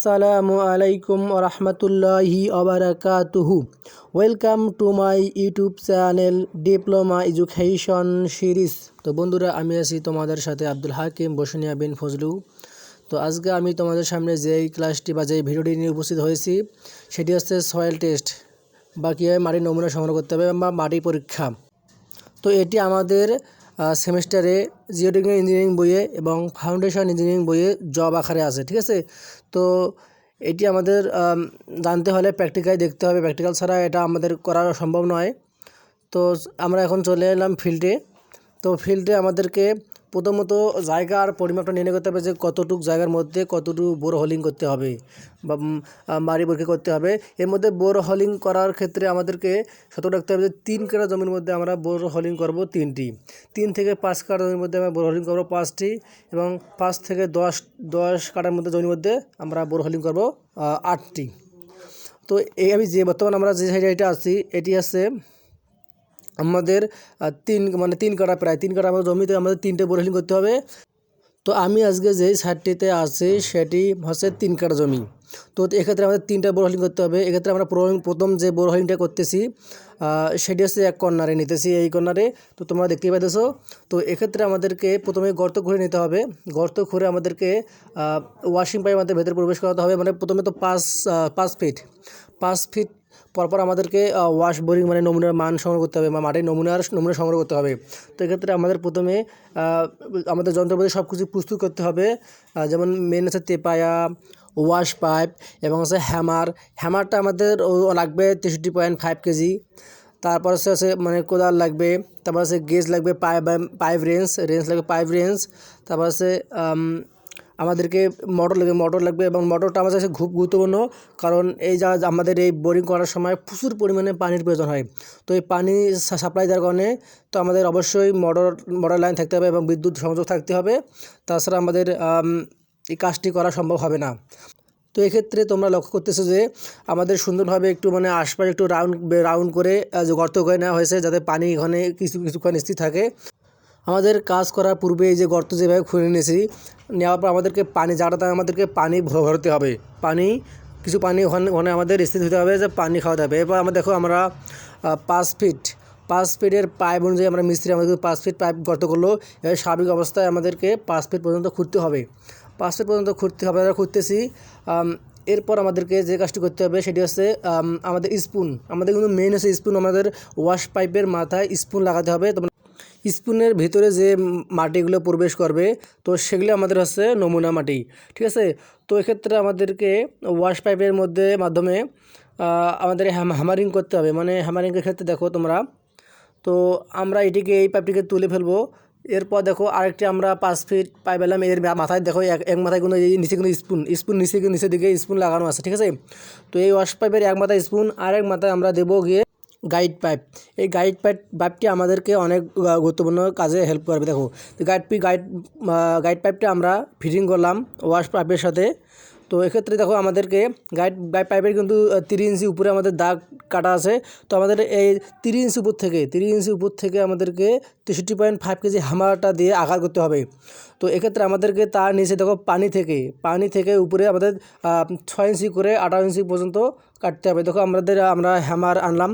আসসালামু আলাইকুম রহমতুল্লাহি আবরাকাতুহু welcome to my YouTube channel diploma education series তো বন্ধুরা, আমি আছি তোমাদের সাথে আব্দুল হাকিম বসুনিয়া বিন ফজলু। তো আজকে আমি তোমাদের সামনে যেই ক্লাসটি বা যেই ভিডিওটি নিয়ে উপস্থিত হয়েছি, সেটি হচ্ছে সয়েল টেস্ট বা কীভাবে মাটির নমুনা সংগ্রহ করতে হবে বা মাটি পরীক্ষা। তো এটি আমাদের সেমিস্টারে জিওটেকনিক ইঞ্জিনিয়ারিং বইয়ে এবং ফাউন্ডেশন ইঞ্জিনিয়ারিং বইয়ে জব আকারে আছে, ঠিক আছে? তো এটি আমাদের জানতে হলে প্র্যাকটিক্যাল দেখতে হবে। প্র্যাকটিক্যাল ছাড়া এটা আমাদের করা সম্ভব নয়। তো আমরা এখন চলে এলাম ফিল্ডে। তো ফিল্ডে আমাদেরকে প্রথমত জায়গার পরিমাপটা নির্ণয় করতে হবে যে কতটুকু জায়গার মধ্যে কতটুকু বোর হোলিং করতে হবে বা মাড়ি পরীক্ষা করতে হবে। এর মধ্যে বোর হোলিং করার ক্ষেত্রে আমাদেরকে সতর্ক রাখতে হবে যে তিন কাটা জমির মধ্যে আমরা বোর হোলিং করব তিনটি। তিন থেকে পাঁচ কাটা জমির মধ্যে আমরা বোর হোলিং করব পাঁচটি এবং পাঁচ থেকে দশ দশ কাটার মধ্যে জমির মধ্যে আমরা বোর হোলিং করব আটটি। তো এই আমি যে বর্তমান আমরা যে সাইডে এটা আছি, এটি আছে আমাদের তিন মানে তিন কাটা প্রায়, তিন কাটা আমাদের জমিতে আমাদের তিনটে বোরহলিং করতে হবে। তো আমি আজকে যেই সাইডটিতে আছি, সেটি হচ্ছে তিন কাটা জমি। তো এক্ষেত্রে আমাদের তিনটা বোরহলিং করতে হবে। এক্ষেত্রে আমরা প্রথম- যে বোরহলিংটা করতেছি সেটি হচ্ছে এক কর্নারে নিতেছি এই কর্নারে। তো তোমরা দেখতেই পাইতেছো। তো এক্ষেত্রে আমাদেরকে প্রথমে গর্ত খুঁড়ে নিতে হবে। গর্ত খুঁড়ে আমাদেরকে ওয়াশিং পাইপ আমাদের ভেতরে প্রবেশ করাতে হবে। মানে প্রথমে তো পাঁচ পাঁচ ফিট পাঁচ ফিট পরপর আমাদেরকে ওয়াশ বোরিং মানে নমুনার মান সংগ্রহ করতে হবে বা মাটির নমুনার নমুনা সংগ্রহ করতে হবে। তো এক্ষেত্রে আমাদের প্রথমে আমাদের যন্ত্রপাতি সব কিছু প্রস্তুত করতে হবে। যেমন মেন আছে তেপায়া ওয়াশ পাইপ এবং আছে হ্যামার হ্যামারটা আমাদের লাগবে তেষট্টি পয়েন্ট ফাইভ কেজি। তারপর হচ্ছে আছে মানে কোদাল লাগবে, তারপর আছে গেজ লাগবে পাইপ পাইপ রেঞ্জ রেঞ্জ লাগবে পাইপ রেঞ্জ তারপর আছে আমাদেরকে মোটর লাগবে মোটর লাগবে এবং মোটরটা আমাদের কাছে খুব গুরুত্বপূর্ণ। কারণ এই যা আমাদের এই বোরিং করার সময় প্রচুর পরিমাণে পানির প্রয়োজন হয়। তো এই পানি সাপ্লাই দেওয়ার কারণে তো আমাদের অবশ্যই মোটর মোটর লাইন থাকতে হবে এবং বিদ্যুৎ সংযোগ থাকতে হবে। তাছাড়া আমাদের এই কাজটি করা সম্ভব হবে না। তো এক্ষেত্রে তোমরা লক্ষ্য করতেছো যে আমাদের সুন্দরভাবে একটু মানে আশপাশে একটু রাউন্ড রাউন্ড করে গর্ত করে নেওয়া হয়েছে যাতে পানি এখানে কিছু, কিছুক্ষণ স্থির থাকে। আমাদের কাজ করার পূর্বে এই যে গর্ত যেভাবে খুলে নিয়েছি, নেওয়ার পর আমাদেরকে পানি জায়গাটাতে আমাদেরকে পানি ভর- ভরতে হবে। পানি, কিছু পানি ওখানে ওখানে আমাদের স্থির হতে হবে যে পানি খাওয়াতে হবে। এরপর আমরা দেখো আমরা পাঁচ ফিট, পাঁচ ফিটের পাইপ অনুযায়ী আমরা মিস্ত্রি আমাদের পাঁচ ফিট পাইপ গর্ত করল। এবার স্বাভাবিক অবস্থায় আমাদেরকে পাঁচ ফিট পর্যন্ত খুঁড়তে হবে। পাঁচ ফিট পর্যন্ত খুঁড়তে হবে, আমরা খুঁড়তেছি। এরপর আমাদেরকে যে কাজটি করতে হবে সেটি হচ্ছে আমাদের স্পুন। আমাদের কিন্তু মেন হচ্ছে স্পুন, আমাদের ওয়াশ পাইপের মাথায় স্পুন লাগাতে হবে। তোমরা স্পুনের ভিতরে যে মাটিগুলো প্রবেশ করবে, তো সেগুলো আমাদের হচ্ছে নমুনা মাটি, ঠিক আছে? তো এক্ষেত্রে আমাদেরকে ওয়াশ পাইপের মধ্যে মাধ্যমে আমাদের হ্যাম- হ্যামারিং করতে হবে। মানে হ্যামারিংয়ের ক্ষেত্রে দেখো তোমরা, তো আমরা এটিকে এই পাইপটিকে তুলে ফেলব। এরপর দেখো আরেকটি আমরা পাঁচ ফিট পাইপ এলাম, এর মাথায় দেখো এক এক মাথায় কোনো এই নিচে কিন্তু স্পুন স্পুন নিচে নিচের দিকে স্পুন লাগানো আছে, ঠিক আছে? তো এই ওয়াশ পাইপের এক মাথায় স্পুন আর এক মাথায় আমরা দেবো গিয়ে গাইড পাইপ এই গাইড পাইপ পাইপটি আমাদেরকে অনেক গুরুত্বপূর্ণ কাজে হেল্প করবে, দেখো। গাইড পি গাইড গাইড পাইপটা আমরা ফিটিং করলাম ওয়াশ পাইপের সাথে। তো এক্ষেত্রে দেখো আমাদেরকে গাইড গাইড পাইপের কিন্তু তিরিশ ইঞ্চি উপরে আমাদের দাগ কাটা আছে। তো আমাদের এই তিরিশ ইঞ্চি উপর থেকে তিরিশ ইঞ্চি উপর থেকে আমাদেরকে তেষট্টি পয়েন্ট ফাইভ কেজি হামারটা দিয়ে আঘাত করতে হবে। তো এক্ষেত্রে আমাদেরকে তার নিচে দেখো পানি থেকে পানি থেকে উপরে আমাদের ছয় ইঞ্চি করে আঠারো ইঞ্চি পর্যন্ত কাটতে হবে। দেখো, আমাদের, আমরা হ্যামার আনলাম।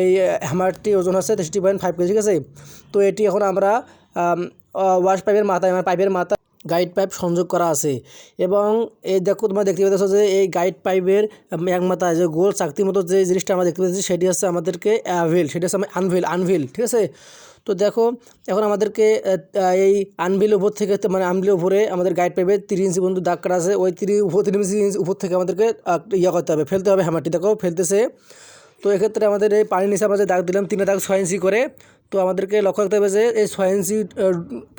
এই হ্যামারটি ওজন আছে তেষট্টি পয়েন্ট ফাইভ কেজি, ঠিক আছে? তো এটি এখন আমরা ওয়াশ পাইপের মাথায় আমার পাইপের মাথা গাইড পাইপ সংযোগ করা আছে। এবং এই দেখো, তোমরা দেখতে পাচ্ছ যে এই গাইড পাইপের এক মাথায় যে গোল চাকতির মতো যে জিনিসটা আমরা দেখতে পাচ্ছি সেটি হচ্ছে আমাদেরকে অ্যাভেল সেটি হচ্ছে আমি আনভেল আনভেল ঠিক আছে? তো দেখো, এখন আমাদেরকে এই আনবিল উপর থেকে মানে আনবিল উপরে আমাদের গাইড পেবে তিরিশ ইঞ্চি পর্যন্ত দাগ কাটা আছে, ওই তিরিশ উপর, তিরিশ ইঞ্চি উপর থেকে আমাদেরকে ইয়ে করতে হবে, ফেলতে হবে হ্যামারটি দেখো, ফেলতেছে। তো এক্ষেত্রে আমাদের এই পানি নিচে আমরা যে দাগ দিলাম, তিনটা দাগ ছয় ইঞ্চি করে তো আমাদেরকে লক্ষ্য রাখতে হবে যে এই ছয়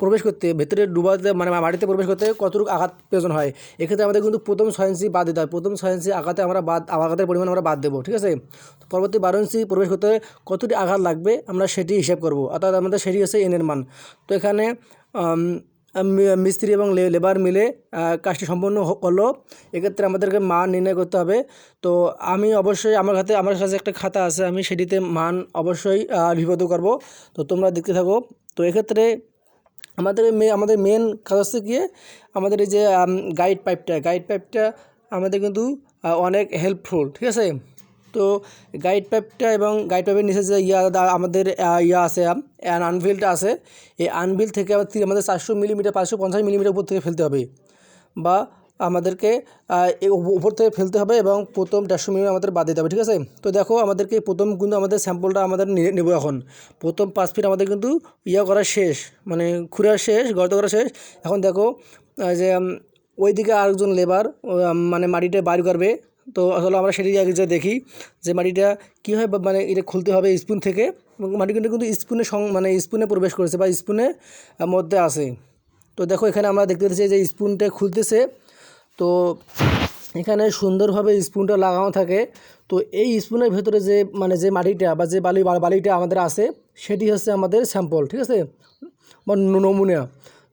প্রবেশ করতে, ভেতরে ডুবাতে মানে মাটিতে প্রবেশ করতে কতটুকু আঘাত প্রয়োজন হয়। এক্ষেত্রে আমাদের কিন্তু প্রথম ছয় বাদ দিতে হয়। প্রথম ছয় আঘাতে আমরা বাদ, আঘাতের পরিমাণ আমরা বাদ দেবো, ঠিক আছে? পরবর্তী বারো ইঞ্চি প্রবেশ করতে কতটি আঘাত লাগবে আমরা সেটি হিসাব করব। অর্থাৎ আমাদের সেটি হচ্ছে এনের মান। তো এখানে মিস্ত্রি এবং লেবার মিলে কাজটি সম্পন্ন করল। এক্ষেত্রে আমাদেরকে মান নির্ণয় করতে হবে। তো আমি অবশ্যই আমার হাতে, আমার কাছে একটা খাতা আছে, আমি সেটিতে মান অবশ্যই লিপিবদ্ধ করব। তো তোমরা দেখতে থাকো। তো এক্ষেত্রে আমাদের আমাদের মেন কাজ হচ্ছে গিয়ে আমাদের এই যে গাইড পাইপটা গাইড পাইপটা আমাদের কিন্তু অনেক হেল্পফুল ঠিক আছে? তো গাইড পাইপটা এবং গাইড পাইপের নিচে যে ইয়া আমাদের ইয়া আছে আনফিল্ড আছে, এই আনফিল্ড থেকে আবার আমাদের চারশো মিলিমিটার পাঁচশো পঞ্চাশ মিলিমিটার উপর থেকে ফেলতে হবে। বা আমাদেরকে উপর থেকে ফেলতে হবে এবং প্রথম দেড়শো মিনিট আমাদের বাদ দিতে হবে, ঠিক আছে? তো দেখো আমাদেরকে প্রথম কিন্তু আমাদের স্যাম্পলটা আমাদের নেব এখন। প্রথম পাঁচ ফিট আমাদের কিন্তু ইয়া করা শেষ মানে খুঁড়া শেষ, গর্ত করা শেষ। এখন দেখো যে ওইদিকে আরেকজন লেবার মানে মাটিটা বাইর করবে। তো আসলে আমরা সেটি আগে যে দেখি যে মাটিটা কী হয় বা মানে এটা খুলতে হবে স্পুন থেকে এবং মাটি কিন্তু কিন্তু স্পুনে সং মানে স্পুনে প্রবেশ করেছে বা স্পুনে মধ্যে আছে। তো দেখো এখানে আমরা দেখতে পাচ্ছি যে স্পুনটা খুলতেছে। তো এখানে সুন্দরভাবে স্পুনটা লাগানো থাকে। তো এই স্পুনের ভেতরে যে মানে যে মাটিটা বা যে বালি, বালিটা আমাদের আছে, সেটি হচ্ছে আমাদের স্যাম্পল, ঠিক আছে? বা নমুনা।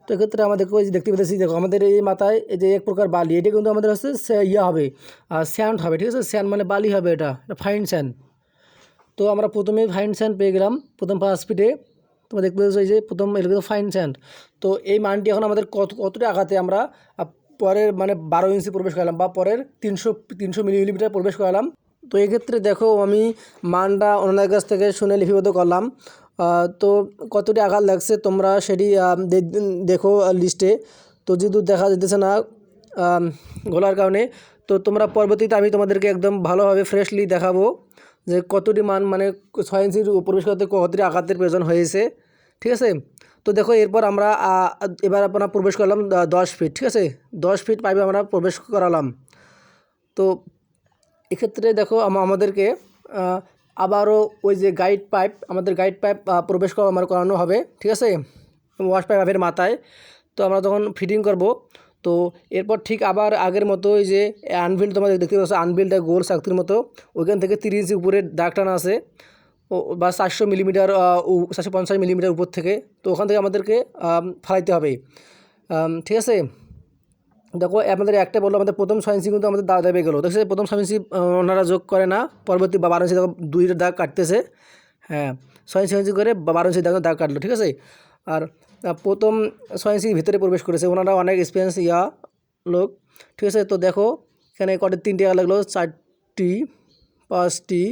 তো এক্ষেত্রে আমাদের ওই দেখতে পেতেছি, দেখো আমাদের এই মাথায় এই যে এক প্রকার বালি, এটা কিন্তু আমাদের হচ্ছে ইয়া হবে স্যান্ড হবে, ঠিক আছে? স্যান্ড মানে বালি হবে এটা এটা ফাইন স্যান্ড। তো আমরা প্রথমে ফাইন স্যান্ড পেয়ে গেলাম, প্রথম ফার্স্ট ফিটে তোমরা দেখতে পাচ্ছ এই যে প্রথম, এটা কিন্তু ফাইন স্যান্ড। তো এই মানটি এখন আমাদের কত, কতটা আঘাতে আমরা পরের মানে বারো ইঞ্চি প্রবেশ করালাম বা পরের তিনশো তিনশো মিলিমিটার প্রবেশ করালাম। তো এক্ষেত্রে দেখো আমি মানটা ওনাদের কাছ থেকে শুনে লিপিবদ্ধ করলাম। তো কতটি আঘাত লাগছে তোমরা সেটি দেখো লিস্টে। তো যেহেতু দেখা যেতেছে না গলার কারণে, তো তোমরা পরবর্তীতে আমি তোমাদেরকে একদম ভালোভাবে ফ্রেশলি দেখাবো যে কতটি মান মানে ছয় ইঞ্চির প্রবেশ করতে কতটি আঘাতের প্রয়োজন হয়েছে, ঠিক আছে? তো দেখো এরপর আমরা এবার আপনার প্রবেশ করলাম দশ ফিট ঠিক আছে? দশ ফিট পাইপে আমরা প্রবেশ করালাম। তো এক্ষেত্রে দেখো আমাদেরকে আবারও ওই যে গাইড পাইপ আমাদের গাইড পাইপ প্রবেশ করা আমার করানো হবে ঠিক আছে? ওয়াশ পাইপের মাথায়। তো আমরা তখন ফিটিং করব তো এরপর ঠিক আবার আগের মতো ওই যে আনবিল তোমাদের দেখতে পাচ্ছ আনবিলটা গোল শক্তির মতো ওইখান থেকে তিরিশ ইঞ্চি উপরে দাগ টানা ও বা চারশো মিলিমিটার চারশো পঞ্চাশ মিলিমিটার উপর থেকে। তো ওখান থেকে আমাদেরকে আম, ফালাইতে হবে। ঠিক আছে? দেখো, আমাদের একটা বলল, আমাদের প্রথম ইঞ্চি কিন্তু আমাদের দাগ দেবে গেলো দেখছে প্রথম ইঞ্চি ওনারা যোগ করে না, পরবর্তী বা বারো দেখো দুইটা দাগ কাটতেছে। হ্যাঁ ছয় ইঞ্চি করে বারো ইঞ্চি দাগ দাগ কাটলো, ঠিক আছে? আর প্রথম ছয় ভিতরে প্রবেশ করেছে, ওনারা অনেক এক্সপিরিয়েন্স ইয়া লোক, ঠিক আছে? তো দেখো, এখানে কটে তিনটে টাকা লাগল, চারটি, পাঁচটি,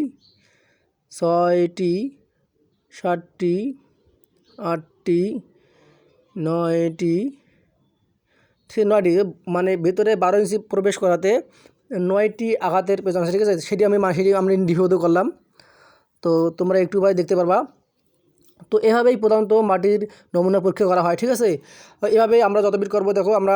ছয়টি, সাতটি, আটটি, নয়টি সে নয়টি মানে ভেতরে বারো ইঞ্চি প্রবেশ করাতে নয়টি আঘাতের পেছন আছে ঠিক আছে? সেটি আমি সেটি আমি ডিভিউতে করলাম। তো তোমরা একটু ভাই দেখতে পারবা। তো এভাবেই প্রধানত মাটির নমুনা পরীক্ষা করা হয়, ঠিক আছে? এভাবেই আমরা যত বিট করব, দেখো, আমরা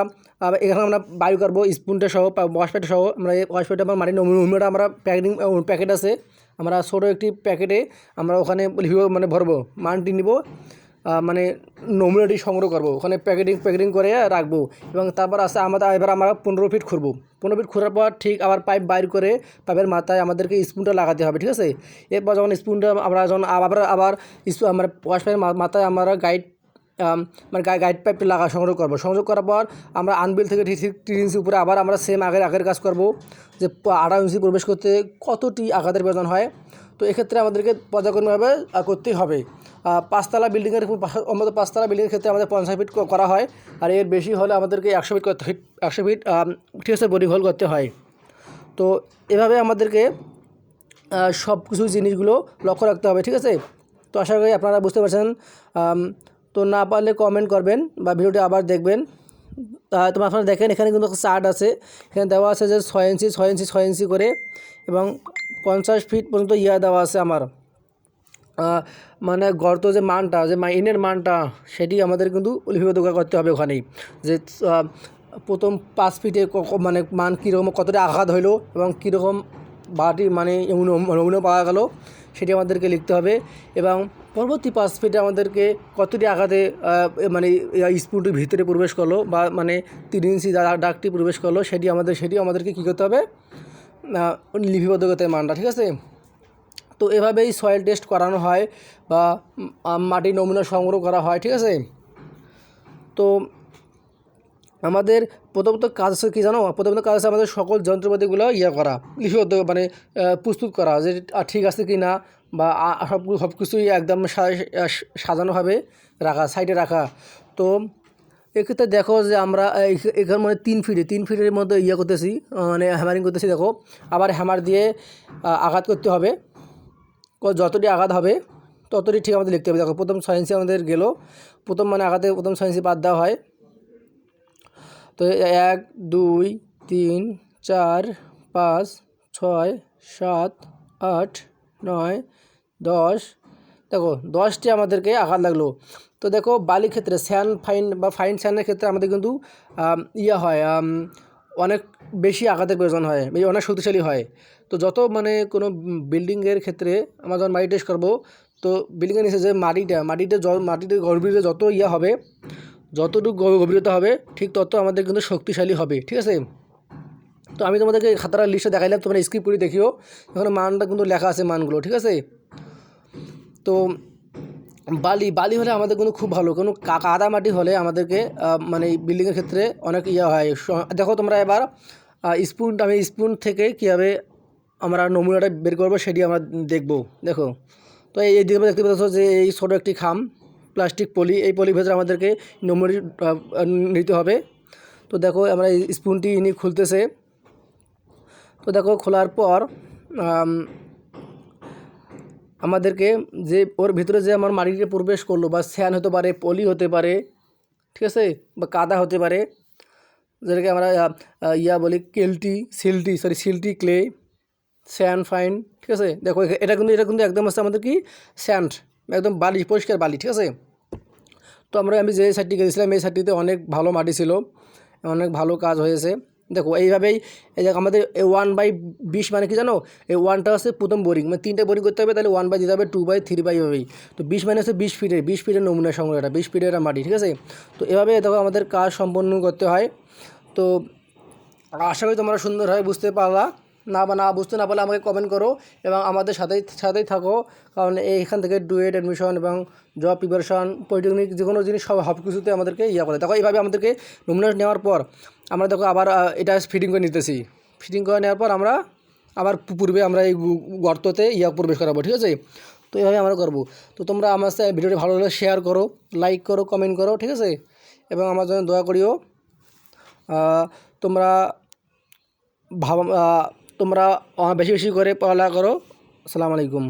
এখানে আমরা বায়ু করব স্পুনটা সহ ওয়াশপ্যাটা সহ, আমরা এই ওয়াশপ্যাটা আমার মাটির নমুনাটা আমরা প্যাকেটিং প্যাকেট আছে। আমরা ছোটো একটি প্যাকেটে আমরা ওখানে মানে ভরবো, মানটি নিব। মানে নমুনাটি সংগ্রহ করব। ওখানে প্যাকেটিং প্যাকেটিং করে রাখব এবং তারপর আসে আমাদের এবার আমরা পনেরো ফিট খুঁড়বো। পনেরো ফিট খোঁড়ার পর ঠিক আবার পাইপ বাইর করে পাইপের মাথায় আমাদেরকে স্পুনটা লাগাতে হবে ঠিক আছে? এরপর যখন স্পুনটা আমরা যখন আবার আবার আমরা ওয়াশ পাইপের মাথায় আমরা গাইড মানে গাই গাইড পাইপটা লাগা সংগ্রহ করব। সংযোগ করার পর আমরা আনবিল থেকে ঠিক তিন ইঞ্চি উপরে আবার আমরা সেম আগের আগের কাজ করব যে আড়াই ইঞ্চি প্রবেশ করতে কতটি আঘাতের প্রয়োজন হয়। তো এক্ষেত্রে আমাদেরকে পর্যায়ক্রমিকভাবে আহ, করতেই হবে। পাঁচতলা বিল্ডিংয়ের আমাদের পাঁচতলা বিল্ডিংয়ের ক্ষেত্রে আমাদের পঞ্চাশ ফিট করা হয়। আর এর বেশি হলে আমাদেরকে একশো ফিট ফিট একশো ফিট আছে বডি হোল করতে হয়। তো এভাবে আমাদেরকে সব কিছু জিনিসগুলো লক্ষ্য রাখতে হবে, ঠিক আছে? তো আশা করি আপনারা বুঝতে পারছেন। তো না পারলে কমেন্ট করবেন বা ভিডিওটি আবার দেখবেন। তো আপনারা দেখেন, এখানে কিন্তু চার্ট আছে। এখানে দেওয়া আছে যে ছয় ইঞ্চি ছয় ইঞ্চি ছয় ইঞ্চি করে এবং পঞ্চাশ ফিট পর্যন্ত ইয়া দেওয়া আছে আমার। মানে গর্ত যে মানটা, যে মাইনের মানটা, সেটি আমাদের কিন্তু লিপিবদ্ধ করতে হবে ওখানেই। যে প্রথম পাঁচ ফিটে মানে মান কীরকম, কতটা আঘাত হইল এবং কীরকম বাটি মানে নমুনা পাওয়া গেল, সেটি আমাদেরকে লিখতে হবে। এবং পরবর্তী পাঁচ ফিটে আমাদেরকে কতটি আঘাতে মানে স্পুনটির ভিতরে প্রবেশ করল বা মানে তিন ইঞ্চি ডাকটি প্রবেশ করল, সেটি আমাদের সেটি আমাদেরকে কী করতে হবে? লিপিবদ্ধ করতে মানটা, ঠিক আছে? তো এভাবেই সয়েল টেস্ট করানো হয় বা মাটির নমুনা সংগ্রহ করা হয়, ঠিক আছে? তো আমাদের প্রথমত কাজ হচ্ছে কী জানো? প্রথমত কাজ হচ্ছে আমাদের সকল যন্ত্রপাতিগুলো ইয়ে করা লিপিবদ্ধ মানে প্রস্তুত করা যে ঠিক আছে কি না বা সব সব কিছুই একদম সাজানোভাবে রাখা সাইডে রাখা। তো এক্ষেত্রে দেখো যে আমরা এখানে মানে তিন ফিটে তিন ফিটের মধ্যে ইয়ে করতেছি মানে হ্যামারিং করতেছি, দেখো। আবার হ্যামার দিয়ে আঘাত করতে হবে। যতটি আঘাত হবে, ততটি ঠিক আমাদের লিখতে হবে। দেখো, প্রথম ইঞ্চি আমাদের গেল। প্রথম মানে আঘাতে প্রথম ইঞ্চি বাদ দেওয়া হয়। তো এক, দুই, তিন, চার, পাঁচ, ছয়, সাত, আট, নয়, দশ। দেখো, দশটি আমাদেরকে আঘাত লাগল। তো দেখো বালির ক্ষেত্রে স্যান ফাইন বা ফাইন স্যানের ক্ষেত্রে আমাদের কিন্তু ইয়ে হয় অনেক বেশি আঘাতের প্রয়োজন হয় বেশি অনেক শক্তিশালী হয়। তো যত মানে কোনো বিল্ডিংয়ের ক্ষেত্রে আমরা যখন মাটি টেস্ট করব, তো বিল্ডিংয়ের নিচে যে মাটিটা, মাটিতে জ, মাটিতে গভীরে যত ইয়ে হবে, যতটুকু গভীরতা হবে, ঠিক তত আমাদের কিন্তু শক্তিশালী হবে, ঠিক আছে? তো আমি তোমাদেরকে খাতাটা লিস্টে দেখাইলাম, তোমরা স্ক্রিপ করে দেখিও। এখানে মানটা কিন্তু লেখা আছে মানগুলো, ঠিক আছে? তো বালি বালি হলে আমাদের কিন্তু খুব ভালো। কোনো কাদা মাটি হলে আমাদেরকে মানে বিল্ডিংয়ের ক্ষেত্রে অনেক ইয়ে হয়। দেখো তোমরা এবার স্পুন আমি স্পুন থেকে কীভাবে আমরা নমুনাটা বের করব সেটি আমরা দেখব। দেখো, তো এই দিকে দেখতে পাচ্ছ যে এই ছোটো একটি খাম প্লাস্টিক পলি, এই পলির ভেতরে আমাদেরকে নমুনা নিতে হবে। তো দেখো, আমরা স্পুনটি ইনি খুলতেছে। তো দেখো, খোলার পর আমাদেরকে যে ওর ভিতরে যে আমার মাটিতে প্রবেশ করল বা স্যান হতে পারে, পলি হতে পারে, ঠিক আছে? বা কাদা হতে পারে, যেটাকে আমরা ইয়া বলি কেলটি, silty sorry silty, clay sand fine, ঠিক আছে? দেখো এটা কিন্তু এটা কিন্তু একদম হচ্ছে আমাদের কি? স্যান্ড, একদম বালি, পরিষ্কার বালি, ঠিক আছে? তো আমরা, আমি যে সাইডটি গেছিলাম এই সাইডটিতে অনেক ভালো মাটি ছিল, অনেক ভালো কাজ হয়েছে। দেখো, এইভাবেই এই দেখো আমাদের ওয়ান বাই বিশ মানে কি জানো? এই ওয়ানটা হচ্ছে প্রথম বোরিং মানে তিনটে বোরিং করতে হবে, তাহলে ওয়ান বাই দিতে হবে টু বাই থ্রি বাই এভাবেই তো বিশ মানে হচ্ছে বিশ ফিটের বিশ ফিটের নমুনা সংগ্রহ এটা বিশ ফিটের একটা মাটি, ঠিক আছে? তো এভাবে দেখো আমাদের কাজ সম্পন্ন করতে হয়। তো আশা করি তোমরা সুন্দরভাবে বুঝতে পারলা। না বা না বুঝতে না পারলে আমাকে কমেন্ট করো এবং আমাদের সাথেই সাথেই থাকো। কারণ এইখান থেকে ডুয়েট অ্যাডমিশন এবং জব প্রিপারেশন পলিটেকনিক যে কোনো জিনিস সব সব কিছুতে আমাদেরকে ইয়া করে। দেখো, এইভাবে আমাদেরকে নমুনা নেওয়ার পর আমরা দেখো আবার এটা ফিটিং করে নিতেছি। ফিটিং করে নেওয়ার পর আমরা আবার পূর্বে আমরা এই গর্ততে ইয়া প্রবেশ করাবো, ঠিক আছে? তো এইভাবে আমরা করব। তো তোমরা আমার সাথে ভিডিওটি ভালো লাগলে শেয়ার করো লাইক করো কমেন্ট করো, ঠিক আছে? এবং আমার জন্য দয়া করিও। তোমরা ভাব তোমরা বেশি বেশি করে পড়ালেখা করো। আসসালামু আলাইকুম।